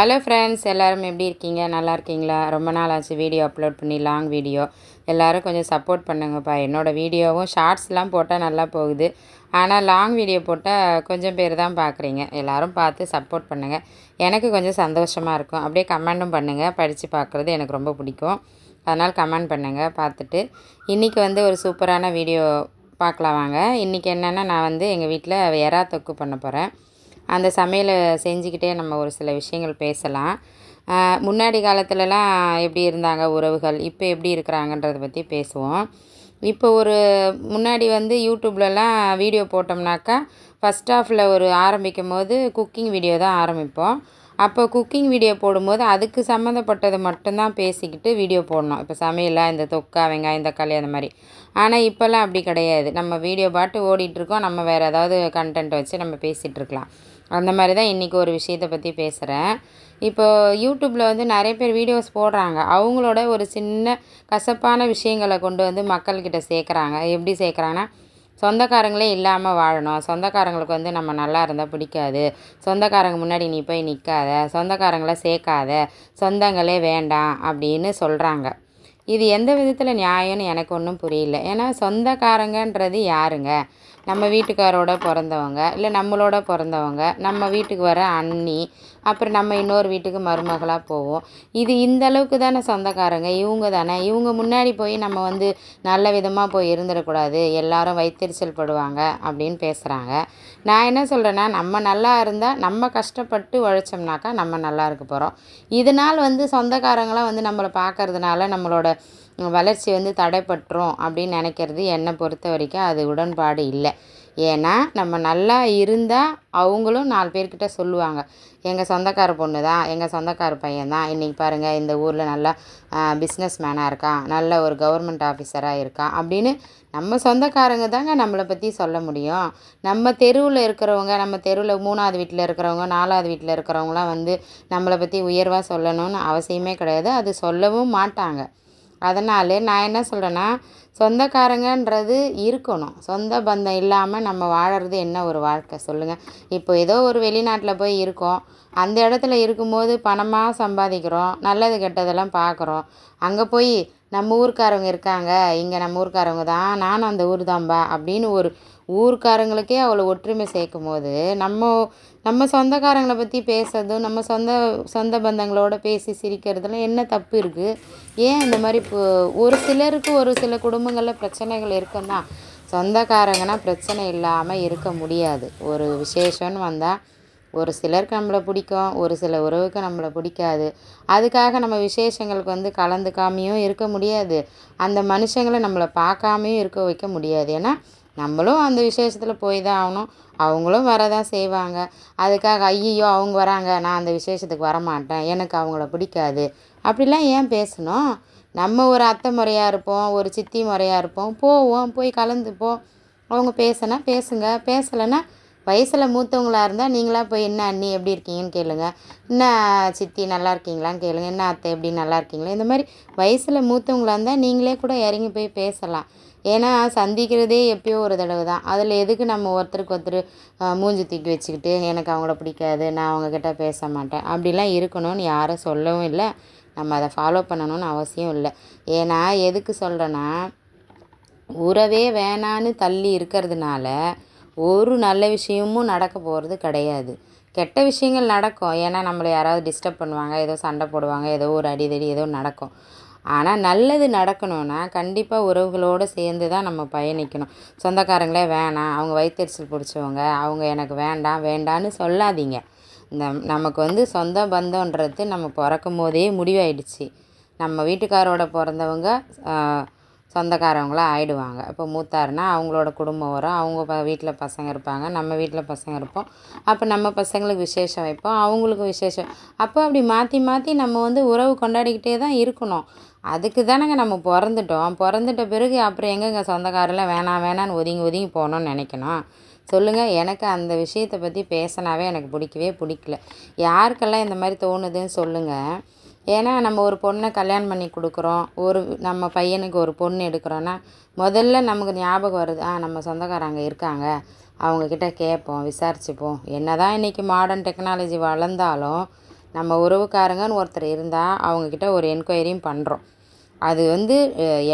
Hello friends எல்லோரும் எப்படி இருக்கீங்க? நல்லா இருக்கீங்களா? ரொம்ப நாள் ஆச்சு வீடியோ அப்லோட் பண்ணி லாங் வீடியோ. எல்லோரும் கொஞ்சம் சப்போர்ட் பண்ணுங்கப்பா. என்னோடய வீடியோவும் ஷார்ட்ஸ்லாம் போட்டால் நல்லா போகுது. ஆனால் லாங் வீடியோ போட்டால் கொஞ்சம் பேர் தான் பார்க்குறீங்க எல்லோரும் பார்த்து சப்போர்ட் பண்ணுங்கள் எனக்கு கொஞ்சம் சந்தோஷமாக இருக்கும். அப்படியே கமெண்ட்டும் பண்ணுங்கள் படித்து பார்க்குறது எனக்கு ரொம்ப பிடிக்கும். அதனால் கமெண்ட் பண்ணுங்கள் பார்த்துட்டு. இன்றைக்கி வந்து ஒரு சூப்பரான வீடியோ பார்க்கலாம் வாங்க. இன்றைக்கி என்னென்னா நான் வந்து எங்கள் வீட்டில் எறா தொக்கு பண்ண போகிறேன் அந்த சமையலை செஞ்சுக்கிட்டே நம்ம ஒரு சில விஷயங்கள் பேசலாம். முன்னாடி காலத்துலலாம் எப்படி இருந்தாங்க உறவுகள் இப்போ எப்படி இருக்கிறாங்கன்றதை பற்றி பேசுவோம். இப்போ ஒரு முன்னாடி வந்து யூடியூப்லலாம் வீடியோ போட்டோம்னாக்கா ஃபஸ்ட் ஆஃபில் ஒரு ஆரம்பிக்கும் போது குக்கிங் வீடியோ தான் ஆரம்பிப்போம். அப்போ குக்கிங் வீடியோ போடும்போது அதுக்கு சம்மந்தப்பட்டதை மட்டும்தான் பேசிக்கிட்டு வீடியோ போடணும். இப்போ சமையலாக இந்த தொக்கா வெங்காயம் தக்காளி அந்த மாதிரி. ஆனால் இப்போல்லாம் அப்படி கிடையாது. நம்ம வீடியோ பாட்டு ஓடிட்டுருக்கோம் நம்ம வேறு ஏதாவது கண்டென்ட் வச்சு நம்ம பேசிகிட்ருக்கலாம் அந்த மாதிரி தான் இன்றைக்கி ஒரு விஷயத்தை பற்றி பேசுகிறேன் இப்போது யூடியூப்பில் வந்து நிறைய பேர் வீடியோஸ் போடுறாங்க. அவங்களோட ஒரு சின்ன கசப்பான விஷயங்களை கொண்டு வந்து மக்கள்கிட்ட சேர்க்குறாங்க. எப்படி சேர்க்குறாங்கன்னா சொந்தக்காரங்களே இல்லாமல் வாழணும். சொந்தக்காரங்களுக்கு வந்து நம்ம நல்லா இருந்தால் பிடிக்காது. சொந்தக்காரங்க முன்னாடி நீ போய் நிற்காத சொந்தக்காரங்களை சேர்க்காத. சொந்தங்களே வேண்டாம் அப்படின்னு சொல்கிறாங்க இது எந்த விதத்தில் நியாயம்னு எனக்கு ஒன்றும் புரியல. ஏன்னா சொந்தக்காரங்கன்றது யாருங்க? நம்ம வீட்டுக்காரோட பிறந்தவங்க இல்லை நம்மளோட பிறந்தவங்க நம்ம வீட்டுக்கு வர அண்ணி அப்புறம் நம்ம இன்னொரு வீட்டுக்கு மருமகளாக போவோம். இது இந்த அளவுக்கு தானே சொந்தக்காரங்க? இவங்க தானே? இவங்க முன்னாடி போய் நம்ம வந்து நல்ல விதமாக போய் இருந்துடக்கூடாது எல்லாரும் வைத்தறிச்சல் படுவாங்க அப்படின்னு பேசுகிறாங்க நான் என்ன சொல்கிறேன்னா நம்ம நல்லா இருந்தால் நம்ம கஷ்டப்பட்டு உழைச்சோம்னாக்கா நம்ம நல்லா இருக்க போகிறோம் இதனால் வந்து சொந்தக்காரங்களாம் வந்து நம்மளை பார்க்கறதுனால நம்மளோட வளர்ச்சி வந்து தடைப்பட்டுரும் அப்படின்னு நினைக்கிறது என்னை பொறுத்த வரைக்கும் அது உடன்பாடு இல்லை. ஏன்னா நம்ம நல்லா இருந்தால் அவங்களும் நாலு பேர்கிட்ட சொல்லுவாங்க. எங்கள் சொந்தக்கார பொண்ணு தான் எங்கள் சொந்தக்கார பையன் தான். இன்றைக்கி பாருங்கள் இந்த ஊரில் நல்லா பிஸ்னஸ் மேனாக இருக்கான் நல்ல ஒரு கவர்மெண்ட் ஆஃபீஸராக இருக்கான் அப்படின்னு நம்ம சொந்தக்காரங்க தாங்க நம்மளை பற்றி சொல்ல முடியும். நம்ம தெருவில் இருக்கிறவங்க நம்ம தெருவில் மூணாவது வீட்டில் இருக்கிறவங்க நாலாவது வீட்டில் இருக்கிறவங்களாம் வந்து நம்மளை பற்றி உயர்வாக சொல்லணும்னு அவசியமே கிடையாது. அது சொல்லவும் மாட்டாங்க. அதனால் நான் என்ன சொல்கிறேன்னா சொந்தக்காரங்கன்றது இருக்கணும். சொந்த பந்தம் இல்லாமல் நம்ம வாழறது என்ன ஒரு வாழ்க்கை? சொல்லுங்கள் இப்போ ஏதோ ஒரு வெளிநாட்டில் போய் இருக்கோம். அந்த இடத்துல இருக்கும்போது பணமாக சம்பாதிக்கிறோம். நல்லது கெட்டதெல்லாம் பார்க்குறோம் அங்கே போய் நம்ம ஊர்க்காரவங்க இருக்காங்க. இங்கே நம்ம ஊர்க்காரவங்க தான். நானும் அந்த ஊர் தான்பா அப்படின்னு ஒரு ஊருக்காரங்களுக்கே அவ்வளோ ஒற்றுமை சேர்க்கும் போது நம்ம நம்ம சொந்தக்காரங்களை பற்றி பேசுறதும் நம்ம சொந்த சொந்த பந்தங்களோட பேசி சிரிக்கிறதுல என்ன தப்பு இருக்குது ஏன் இந்த மாதிரி இப்போ ஒரு சிலருக்கு ஒரு சில குடும்பங்களில் பிரச்சனைகள் இருக்குன்னா சொந்தக்காரங்கன்னா பிரச்சனை இல்லாமல் இருக்க முடியாது. ஒரு விசேஷம்னு வந்தால் ஒரு சிலருக்கு நம்மளை பிடிக்கும் ஒரு சில உறவுக்கு நம்மளை பிடிக்காது. அதுக்காக நம்ம விசேஷங்களுக்கு வந்து கலந்துக்காமையும் இருக்க முடியாது. அந்த மனுஷங்களை நம்மளை பார்க்காமையும் இருக்க வைக்க முடியாது. ஏன்னா நம்மளும் அந்த விசேஷத்தில் போய் தான் ஆகணும். அவங்களும் வரதான் செய்வாங்க. அதுக்காக ஐயையோ அவங்க வராங்க. நான் அந்த விசேஷத்துக்கு வரமாட்டேன். எனக்கு அவங்கள பிடிக்காது. அப்படிலாம் ஏன் பேசணும்? நம்ம ஒரு அத்தை முறையாக இருப்போம் ஒரு சித்தி முறையாக இருப்போம். போவோம் போய் கலந்துப்போம். அவங்க பேசுனா பேசுங்க. பேசலைன்னா வயசில் மூத்தவங்களாக இருந்தால் நீங்களாக போய் என்ன அண்ணி எப்படி இருக்கீங்கன்னு கேளுங்க. என்ன சித்தி நல்லா இருக்கீங்களான்னு கேளுங்க. என்ன அத்தை எப்படி நல்லா இருக்கீங்களா? இந்த மாதிரி வயசில் மூத்தவங்களாக இருந்தால் நீங்களே கூட இறங்கி போய் பேசலாம். ஏன்னா சந்திக்கிறதே எப்பயோ ஒரு தடவை தான். அதில் எதுக்கு நம்ம ஒருத்தருக்கு ஒருத்தர் மூஞ்சி தூக்கி வச்சுக்கிட்டு எனக்கு அவங்கள பிடிக்காது நான் அவங்கக்கிட்ட பேச மாட்டேன். அப்படிலாம் இருக்கணும்னு யாரும் சொல்லவும் இல்லை. நம்ம அதை ஃபாலோ பண்ணணும்னு அவசியம் இல்லை. ஏன்னா எதுக்கு சொல்கிறேன்னா உறவே வேணான்னு தள்ளி இருக்கிறதுனால ஒரு நல்ல விஷயமும் நடக்க போகிறது கிடையாது. கெட்ட விஷயங்கள் நடக்கும். ஏன்னா நம்மளை யாராவது டிஸ்டர்ப் பண்ணுவாங்க ஏதோ சண்டை போடுவாங்க ஏதோ ஒரு அடிதடி ஏதோ நடக்கும். ஆனால் நல்லது நடக்கணும்னா கண்டிப்பாக உறவுகளோடு சேர்ந்து தான் நம்ம பயணிக்கணும். சொந்தக்காரங்களே வேணாம் அவங்க வயிற்றுச்சல் பிடிச்சவங்க அவங்க எனக்கு வேண்டாம் வேண்டான்னு சொல்லாதீங்க. இந்த நமக்கு வந்து சொந்த பந்தன்றது நம்ம பிறக்கும் போதே முடிவாயிடுச்சு. நம்ம வீட்டுக்காரோட பிறந்தவங்க சொந்தக்காரவங்களாக ஆகிடுவாங்க இப்போ மூத்தாருனா அவங்களோட குடும்பம் வரும் அவங்க வீட்டில் பசங்க இருப்பாங்க நம்ம வீட்டில் பசங்க இருப்போம். அப்போ நம்ம பசங்களுக்கு விசேஷம் வைப்போம் அவங்களுக்கு விசேஷம். அப்போ அப்படி மாற்றி மாற்றி நம்ம வந்து உறவு கொண்டாடிக்கிட்டே தான் இருக்கணும். அதுக்கு தானேங்க நம்ம பிறந்துட்டோம். பிறந்துட்ட பிறகு அப்புறம் எங்கெங்க சொந்தக்காரெல்லாம் வேணாம் வேணான்னு ஒதுங்கி ஒதுங்கி போகணுன்னு நினைக்கணும். சொல்லுங்கள் எனக்கு அந்த விஷயத்தை பற்றி பேசினாவே எனக்கு பிடிக்கவே பிடிக்கல. யாருக்கெல்லாம் இந்த மாதிரி தோணுதுன்னு சொல்லுங்கள் ஏன்னா நம்ம ஒரு பொண்ணை கல்யாணம் பண்ணி கொடுக்குறோம். ஒரு நம்ம பையனுக்கு ஒரு பொண்ணு எடுக்கிறோன்னா முதல்ல நமக்கு ஞாபகம் வருது ஆ நம்ம சொந்தக்காரங்க இருக்காங்க. அவங்கக்கிட்ட கேட்போம் விசாரிச்சுப்போம். என்ன தான் இன்றைக்கி மாடர்ன் டெக்னாலஜி வளர்ந்தாலும் நம்ம உறவுக்காரங்கன்னு ஒருத்தர் இருந்தால் அவங்கக்கிட்ட ஒரு என்கொயரியும் பண்ணுறோம் அது வந்து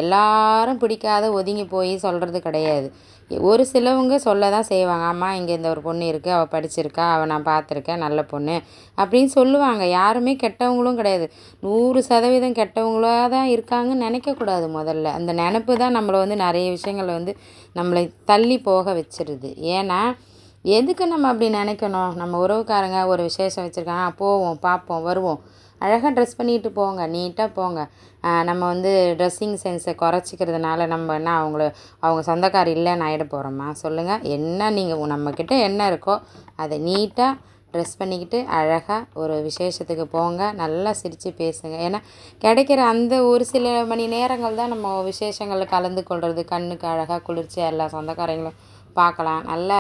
எல்லாரும் பிடிக்காத ஒதுங்கி போய் சொல்கிறது கிடையாது. ஒரு சிலவங்க சொல்ல தான் செய்வாங்க அம்மா இங்கே இந்த ஒரு பொண்ணு இருக்குது அவள் படிச்சிருக்கா அவள் நான் பார்த்துருக்கேன் நல்ல பொண்ணு அப்படின்னு சொல்லுவாங்க. யாருமே கெட்டவங்களும் கிடையாது. நூறு சதவீதம் கெட்டவங்களாக தான் இருக்காங்கன்னு நினைக்கக்கூடாது முதல்ல. அந்த நினப்பு தான் நம்மளை வந்து நிறைய விஷயங்களை வந்து நம்மளை தள்ளி போக வச்சிருது. ஏன்னா எதுக்கு நம்ம அப்படி நினைக்கணும்? நம்ம உறவுக்காரங்க ஒரு விசேஷம் வச்சுருக்காங்க போவோம் பார்ப்போம் வருவோம். அழகாக ட்ரெஸ் பண்ணிட்டு போங்க நீட்டாக போங்க. நம்ம வந்து ட்ரெஸ்ஸிங் சென்ஸை குறைச்சிக்கிறதுனால நம்ம என்ன அவங்கள அவங்க சொந்தக்கார இல்லைன்னு ஆகிட போகிறோமா சொல்லுங்கள் என்ன நீங்கள் நம்மக்கிட்ட என்ன இருக்கோ அதை நீட்டாக ட்ரெஸ் பண்ணிக்கிட்டு அழகாக ஒரு விசேஷத்துக்கு போங்க நல்லா சிரித்து பேசுங்க. ஏன்னா கிடைக்கிற அந்த ஒரு சில மணி நேரங்கள் தான் நம்ம விசேஷங்களில் கலந்து கொள்வது கண்ணுக்கு அழகாக குளிர்ச்சியாக எல்லா சொந்தக்காரங்களும் பார்க்கலாம். நல்லா